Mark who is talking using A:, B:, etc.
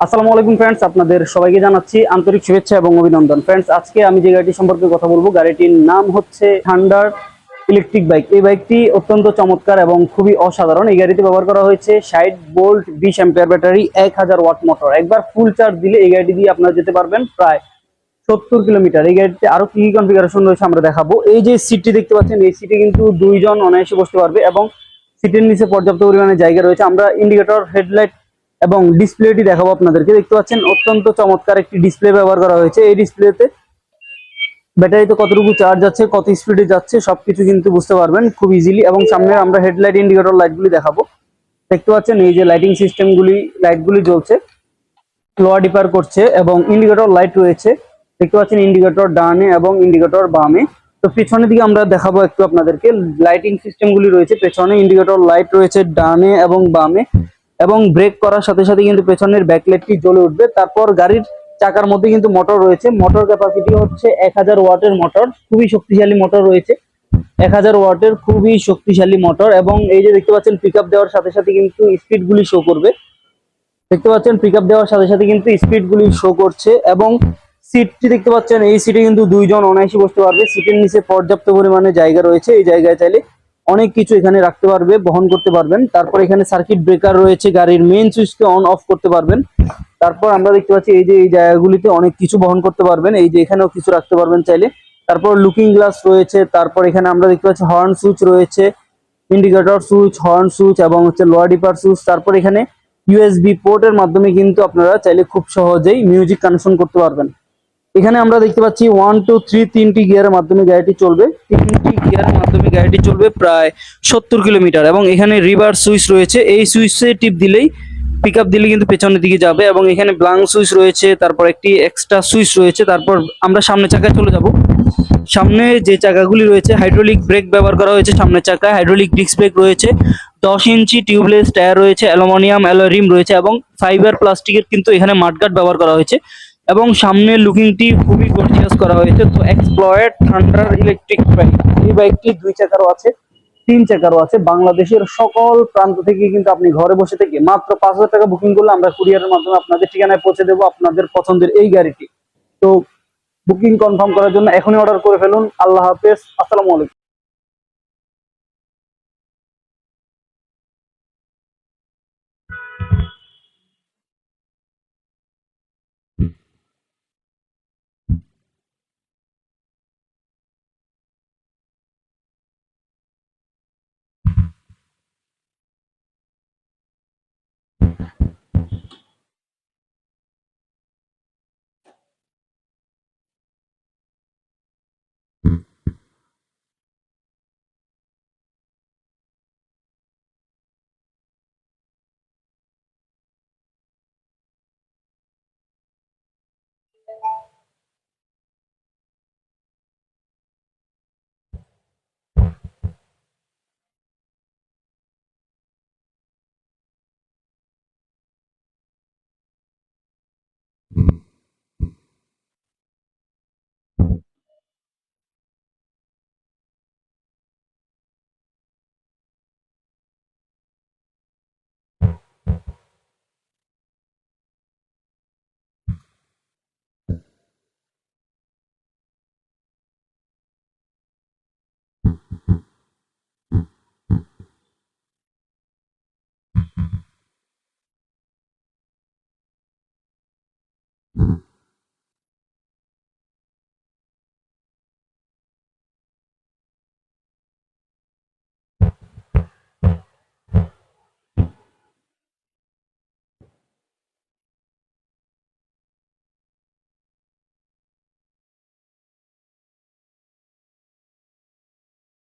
A: আসসালামু আলাইকুম ফ্রেন্ডস আপনাদের সবাইকে জানাচ্ছি আন্তরিক শুভেচ্ছা এবং অভিনন্দন। ফ্রেন্ডস আজকে আমি যে গাড়িটি সম্পর্কে কথা বলব, গাড়িটির নাম হচ্ছে থান্ডার ইলেকট্রিক বাইক এই বাইকটি অত্যন্ত চমৎকার এবং খুবই অসাধারণ। এই গাড়িতে ব্যবহার করা হয়েছে ষাট বোল্ট, বিশ অ্যাম্পিয়ার ব্যাটারি, এক হাজার ওয়াট মোটর। একবার ফুল চার্জ দিলে এই গাড়িটি দিয়ে আপনারা যেতে পারবেন প্রায় সত্তর কিলোমিটার। এই গাড়িতে আরও কি কি কনফিগারেশন রয়েছে আমরা দেখাবো। এই যে সিটটি দেখতে পাচ্ছেন, এই সিটে কিন্তু দুইজন অনায়াসে বসতে পারবে এবং সিটের নিচে পর্যাপ্ত পরিমাণে জায়গা রয়েছে। আমরা ইন্ডিকেটর হেডলাইট এবং ডিসপ্লেটি দেখাবো আপনাদেরকে। দেখতে পাচ্ছেন, অত্যন্ত চমৎকার একটি ডিসপ্লে ব্যবহার করা হয়েছে। এই ডিসপ্লেতে ব্যাটারিতে কতটুকু চার্জ আছে, কত স্পিডে যাচ্ছে, সবকিছু কিন্তু বুঝতে পারবেন খুব ইজিলি এবং সামনে আমরা হেডলাইট ইন্ডিকেটর লাইটগুলি দেখাবো। দেখতে পাচ্ছেন, এই যে লাইটিং সিস্টেমগুলি লাইটগুলি জ্বলছে। লোয়ার ডিপার করছে এবং ইন্ডিকেটর লাইট রয়েছে। দেখতে পাচ্ছেন ইন্ডিকেটর ডানে এবং ইন্ডিকেটর বামে। তো পেছনের দিকে আমরা দেখাবো একটু আপনাদেরকে। লাইটিং সিস্টেমগুলি রয়েছে, পেছনে ইন্ডিকেটর লাইট রয়েছে ডানে এবং বামে। এবং ব্রেক করার সাথে সাথে কিন্তু পেছনের ব্যাকলাইটটি জ্বলে উঠবে। তারপর গাড়ির চাকার মধ্যে কিন্তু মোটর রয়েছে। মোটর ক্যাপাসিটি হচ্ছে এক হাজার ওয়াটের মোটর খুবই শক্তিশালী মোটর রয়েছে। এক হাজার ওয়াটের খুবই শক্তিশালী মোটর এবং এই যে দেখতে পাচ্ছেন পিক দেওয়ার সাথে সাথে কিন্তু স্পিড গুলি শো করবে। দেখতে পাচ্ছেন পিক দেওয়ার সাথে সাথে কিন্তু স্পিড গুলি শো করছে এবং সিটটি দেখতে পাচ্ছেন, এই সিটে কিন্তু দুইজন অনায়াসে বসতে পারবে। সিটের নিচে পর্যাপ্ত পরিমাণে জায়গা রয়েছে। এই জায়গায় চাইলে অনেক কিছু এখানে রাখতে পারবে, বহন করতে পারবেন। তারপর এখানে সার্কিট ব্রেকার রয়েছে, গাড়ির মেইন সুইচকে অন অফ করতে পারবেন। তারপর আমরা দেখতে পাচ্ছি এই যে এই জায়গাগুলিতে অনেক কিছু বহন করতে পারবেন। এই যে এখানেও কিছু রাখতে পারবেন চাইলে। তারপর লুকিং গ্লাস রয়েছে, তারপর এখানে আমরা দেখতে পাচ্ছি হর্ন সুইচ রয়েছে ইন্ডিকেটর সুইচ হর্ন সুইচ এবং হচ্ছে লোয়ার ডিপার সুইচ তারপর এখানে ইউএসবি পোর্টের মাধ্যমে কিন্তু আপনারা চাইলে খুব সহজেই মিউজিক কানেকশন করতে পারবেন। এখানে আমরা দেখতে পাচ্ছি ওয়ান টু থ্রি তিনটি গিয়ারের মাধ্যমে গাড়িটি চলবে। তিনটি গিয়ারের মাধ্যমে গাড়িটি চলবে প্রায় সত্তর কিলোমিটার এবং এখানে রিভার সুইচ রয়েছে। এই সুইচে টিপ দিলেই পিক আপ দিলে কিন্তু পেছনের দিকে যাবে এবং এখানে ব্লাঙ্ক সুইচ রয়েছে, তারপর একটি এক্সট্রা সুইচ রয়েছে, তারপর আমরা সামনে চাকায় চলে যাব। সামনে যে চাকাগুলি রয়েছে হাইড্রোলিক ব্রেক ব্যবহার করা হয়েছে সামনের চাকায়। হাইড্রোলিক ডিস্ক ব্রেক রয়েছে, দশ ইঞ্চি টিউবলেস টায়ার রয়েছে অ্যালুমিনিয়াম অ্যালোরিম রয়েছে এবং ফাইবার প্লাস্টিকের কিন্তু এখানে মাঠগার্ড ব্যবহার করা হয়েছে। এবং সামনের লুকিংটি খুবই গর্জিয়াস করা হয়েছে। তো এক্সপ্লয়েড থান্ডার ইলেকট্রিক বাইক এই বাইকটি দুই চাকারও আছে, তিন চাকারও আছে। বাংলাদেশের সকল প্রান্ত থেকে কিন্তু আপনি ঘরে বসে থেকে মাত্র পাঁচ হাজার টাকা বুকিং করলে আমরা কুরিয়ারের মাধ্যমে আপনাদের ঠিকানায় পৌঁছে দেবো আপনাদের পছন্দের এই গাড়িটি। তো বুকিং কনফার্ম করার জন্য এখনই অর্ডার করে ফেলুন। আল্লাহ হাফেজ। আসসালামু আলাইকুম।
B: Mm-hmm.